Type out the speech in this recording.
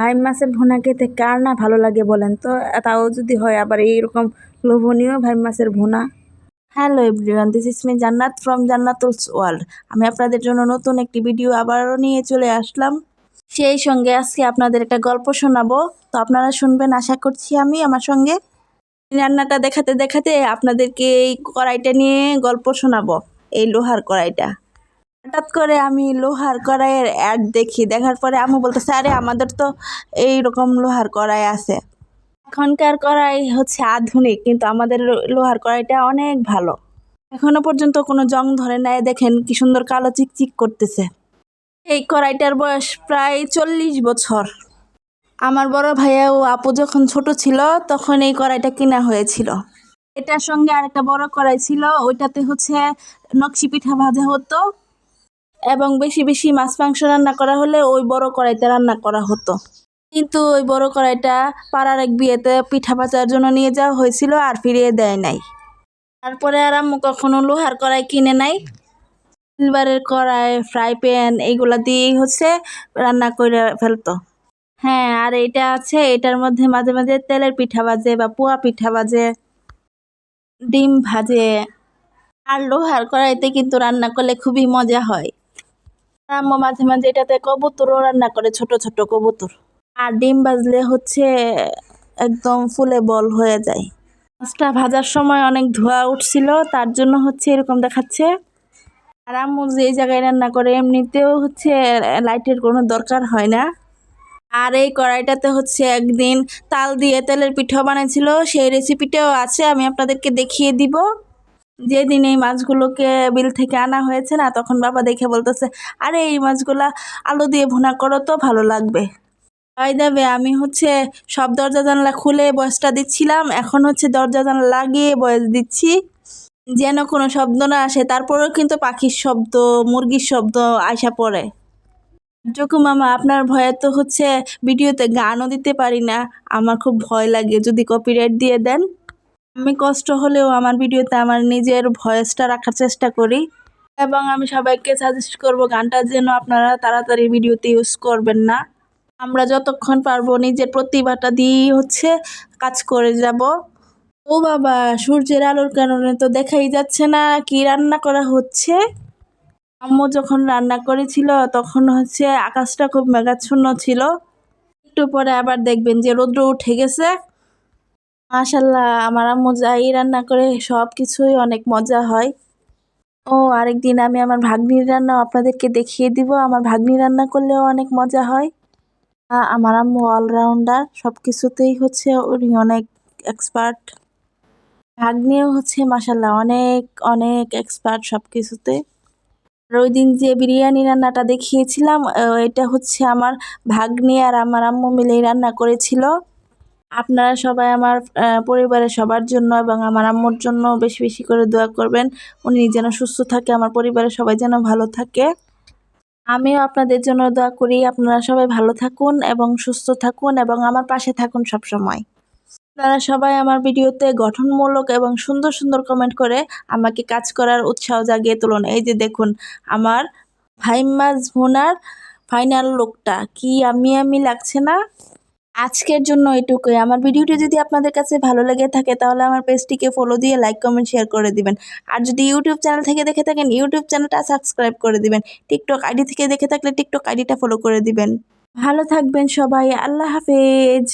ভাই মাছের ভুনা খেতে কার না ভালো লাগে বলেন? তো, তাও যদি হয় আবার এইরকম লোভনীয় ভাই মাছের ভুনা। Hello everyone this is me Jannat from Jannatul's world আমি আপনাদের জন্য নতুন একটি ভিডিও আবারও নিয়ে চলে আসলাম। সেই সঙ্গে আজকে আপনাদের একটা গল্প শোনাবো। তো আপনারা শুনবেন, আশা করছি আমি আমার সঙ্গে। রান্নাটা দেখাতে দেখাতে আপনাদেরকে এই কড়াইটা নিয়ে গল্প শোনাবো। এই লোহার কড়াইটা। হঠাৎ করে আমি লোহার কড়াইয়ের অ্যাড দেখি। দেখার পরে আমি বলতেছে, আরে, আমাদের তো এই রকম লোহার কড়াই আছে। এখনকার কড়াই হচ্ছে আধুনিক, কিন্তু আমাদের লোহার কড়াইটা অনেক ভালো। এখনও পর্যন্ত কোনো জং ধরে নাই। দেখেন কি সুন্দর কালো চিকচিক করতেছে। এই কড়াইটার বয়স প্রায় চল্লিশ বছর। আমার বড় ভাইয়া ও আপু যখন ছোট ছিল, তখন এই কড়াইটা কেনা হয়েছিল। এটার সঙ্গে আরেকটা বড় কড়াই ছিল, ওইটাতে হচ্ছে নকশি পিঠা ভাজা হতো। এবং বেশি বেশি মাছ, মাংস রান্না করা হলে ওই বড় কড়াইতে রান্না করা হতো। কিন্তু ওই বড় কড়াইটা পাড়ার এক বিয়েতে পিঠা ভাজার জন্য নিয়ে যাওয়া হয়েছিল আর ফিরিয়ে দেয় নাই। তারপরে আর আম্মু কখনো লোহার কড়াই কিনে নাই। সিলভারের কড়াই, ফ্রাই প্যান এইগুলা দিয়েই হচ্ছে রান্না করে ফেলতো। হ্যাঁ আর এটা আছে, এটার মধ্যে মাঝে মাঝে তেলের পিঠা ভাজে বা পোয়া পিঠা বাজে ডিম ভাজে। আর লোহার কড়াইতে কিন্তু রান্না করলে খুবই মজা হয়। আম্মু মাঝে মাঝে এটাতে কবুতরও রান্না করে, ছোট ছোট কবুতর। আর ডিম ভাজলে হচ্ছে একদম ফুলে বল হয়ে যায়। মাছটা ভাজার সময় অনেক ধোঁয়া উঠছিল, তার জন্য হচ্ছে এরকম দেখাচ্ছে। আর আম্মু যে জায়গায় রান্না করে, এমনিতেও হচ্ছে লাইটের কোনো দরকার হয় না। আর এই কড়াইটাতে হচ্ছে একদিন তাল দিয়ে তেলের পিঠাও বানিয়েছিল সেই রেসিপিটাও আছে, আমি আপনাদেরকে দেখিয়ে দিব। যেদিন এই মাছগুলোকে বিল থেকে আনা হয়েছে না, তখন বাবা দেখে বলতেছে, আরে, এই মাছগুলা আলু দিয়ে ভুনা করো তো, ভালো লাগবে। তাই দেবে আমি হচ্ছে সব দরজা জানলা খুলে বয়সটা দিচ্ছিলাম, এখন হচ্ছে দরজা জানলা লাগিয়ে বয়স দিচ্ছি। যেন কোনো শব্দ না আসে, তারপরেও কিন্তু পাখির শব্দ, মুরগির শব্দ আয়সা পড়ে। জকু মামা, আপনার ভয়ে তো হচ্ছে ভিডিওতে গানও দিতে পারি না, আমার খুব ভয় লাগে, যদি কপিরাইট দিয়ে দেন। আমি কষ্ট হলেও আমার ভিডিওতে আমার নিজের ভয়েসটা রাখার চেষ্টা করি। এবং আমি সবাইকে সাজেস্ট করব গানটা যেন আপনারা তাড়াতাড়ি ভিডিওতে ইউজ করবেন না। আমরা যতক্ষণ পারব নিজের প্রতিভাটা দিয়েই হচ্ছে কাজ করে যাব। ও বাবা, সূর্যের আলোর কারণে তো দেখাই যাচ্ছে না কি রান্না করা হচ্ছে। আম্মু যখন রান্না করেছিল তখন হচ্ছে আকাশটা খুব মেঘাচ্ছন্ন ছিল। একটু পরে আবার দেখবেন যে রৌদ্র উঠে গেছে। মাশাল্লাহ আমার আম্মু যাই রান্না করে সব কিছুই অনেক মজা হয়। ও, আরেকদিন আমি আমার ভাগ্নির রান্না আপনাদেরকে দেখিয়ে দিব। আমার ভাগ্নি রান্না করলেও অনেক মজা হয়। আমার আম্মু অলরাউন্ডার সব কিছুতেই হচ্ছে উনি অনেক এক্সপার্ট ভাগ্নিও হচ্ছে মাসাল্লাহ অনেক অনেক এক্সপার্ট সব কিছুতে আর ওই দিন যে বিরিয়ানি রান্নাটা দেখিয়েছিলাম এটা হচ্ছে আমার ভাগ্নি আর আমার আম্মু মিলেই রান্না করেছিল। আপনারা সবাই আমার পরিবারের সবার জন্য এবং আমার আম্মুর জন্য বেশি বেশি করে দোয়া করবেন। উনি যেন সুস্থ থাকে, আমার পরিবারের সবাই যেন ভালো থাকে। আমিও আপনাদের জন্য দোয়া করি, আপনারা সবাই ভালো থাকুন এবং সুস্থ থাকুন এবং আমার পাশে থাকুন সব সময়। আপনারা সবাই আমার ভিডিওতে গঠনমূলক এবং সুন্দর সুন্দর কমেন্ট করে আমাকে কাজ করার উৎসাহ জাগিয়ে তুলুন। এই যে দেখুন, আমার ভাইমাস ভুনার ফাইনাল লুকটা কি আমি আমি লাগছে না? আজকের জন্য এটুকুই। আমার ভিডিওটি যদি আপনাদের কাছে ভালো লেগে থাকে, তাহলে আমার পেজটিকে ফলো দিয়ে লাইক কমেন্ট শেয়ার করে দিবেন। আর যদি ইউটিউব চ্যানেল থেকে দেখে থাকেন ইউটিউব চ্যানেলটা সাবস্ক্রাইব করে দিবেন। টিকটক আইডি থেকে দেখে থাকলে টিকটক আইডিটা ফলো করে দিবেন। ভালো থাকবেন সবাই। আল্লাহ হাফেজ।